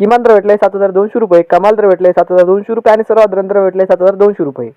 किमान दर भेटले सात हजार दोनशे रुपये कमाल दर भेटले सात हजार दोनशे रुपये आणि सर्वात दर भेटले सात हजार दोनशे रुपये.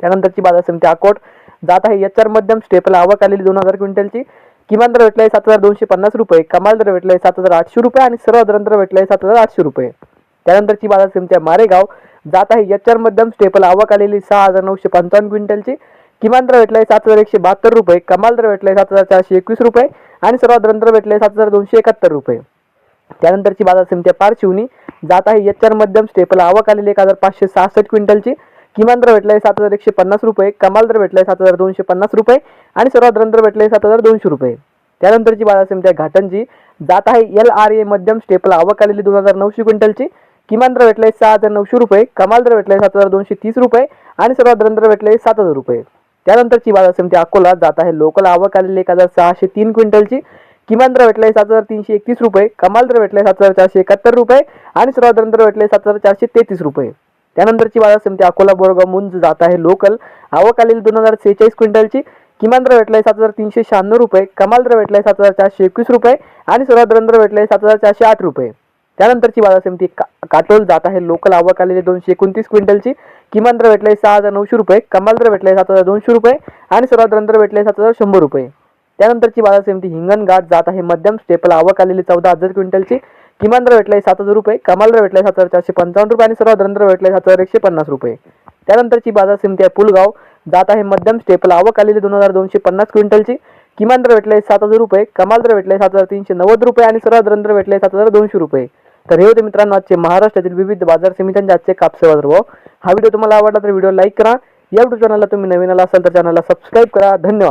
त्यानंतरची बाजार समिती अकोट जात आहे. एच आर मध्यम स्टेपला आवक आलेली दोन हजार क्विंटलची. किमान दर भेटले सात हजार दोनशे पन्नास रुपये कमाल दर भेटले सात हजार आठशे रुपये आणि सर्व दर भेटले सात हजार आठशे रुपये. त्यानंतरची बाजार समिती आहे मारेगाव जात आहे. एच आर मध्यम स्टेपल आवक आलेली सहा हजार नऊशे पंचावन्न क्विंटलची. किमान दर भेटले सात हजार एकशे बहात्तर रुपये कमाल दर भेटले सात हजार चारशे एकवीस रुपये आणि सर्वात दर भेटले सात हजार दोनशे एकाहत्तर रुपये. त्यानंतरची बाजार समिती फार पारशिवनी जात आहे एच आर मध्यम स्टेपल. आवक आलेली एक हजार पाचशे सहासष्ट क्विंटलची. किमान दर भेटलाय सात हजार एकशे पन्नास रुपये. कमाल दर भेटलाय सात हजार दोनशे पन्नास रुपये. आणि सर्वात दर आहे सात हजार दोनशे रुपये. त्यानंतरची बाजार समिती आहे घाटंजी. जात आहे एल आर ए मध्यम स्टेपल. आवक आलेली दोन हजार नऊशे क्विंटलची. किमान दर भेटलाय सहा हजार नऊशे रुपये. कमाल दर भेटलाय सात हजार दोनशे तीस रुपये. आणि सर्वात दर भेटले सात हजार रुपये. त्यानंतरची बाजार समिती अकोला. जात आहे लोकल. आवक आलेली एक हजार सहाशे तीन क्विंटलची. किमान दर भेटलाय सात हजार तीनशे एकतीस रुपये कमाल दर भेटलाय सात हजार चारशे एकाहत्तर रुपये आणि सर्वात दर भेटले सात हजार चारशे तेहतीस रुपये. त्यानंतरची बाजार समिती अकोला बोरगाव मुंज जात आहे लोकल. आवक आलेली दोन हजार सेहेचाळीस क्विंटलची. किमान दर भेटलाय सात हजार तीनशे शहाण्णव रुपये कमाल दर भेटलाय सात हजार चारशे एकवीस रुपये आणि सर्वात दर भेटलाय सात हजार चारशे आठ रुपये. त्यानंतरची बाजार समिती का काटोल जात आहे लोकल. आवक आलेली दोनशे एकोणतीस क्विंटलची. किमान दर भेटलाय सहा हजार नऊशे रुपये कमाल दर भेटलाय सात हजार दोनशे रुपये आणि सर्वात दर भेटलाय सात हजार शंभर रुपये. त्यानंतरची बाजार समिती हिंगणघाट जात आहे. मध्यम स्टेपल आवक आलेली चौदा हजार क्विंटलची. किमान दर भेटलाय सात हजार रुपये. कमाल दर भेटलाय सात हजार चारशे पंचावन्न रुपये आणि सर्वात दर भेटलाय सात हजार एकशे पन्नास रुपये. त्यानंतरची बाजार समिती आहे पुलगाव. जात आहे मध्यम स्टेपल आवक आलेली दोन हजार दोनशे पन्नास क्विंटलची. किमान दर भेटलाय सात हजार रुपये. कमाल दर भेटलाय सात हजार तीनशे नव्वद रुपये आणि सर्वात दर भेटलाय सात हजार दोनशे रुपये. तर हे होते मित्रांनो आजचे महाराष्ट्रातील विविध बाजार समित्यांचे आजचे कापसे बाजार भाव. हा व्हिडिओ तुम्हाला आवडला तर व्हिडिओ लाईक करा. या युट्यूब चॅनलला तुम्ही नवीन आला असाल तर चॅनलला सबस्क्राईब करा. धन्यवाद.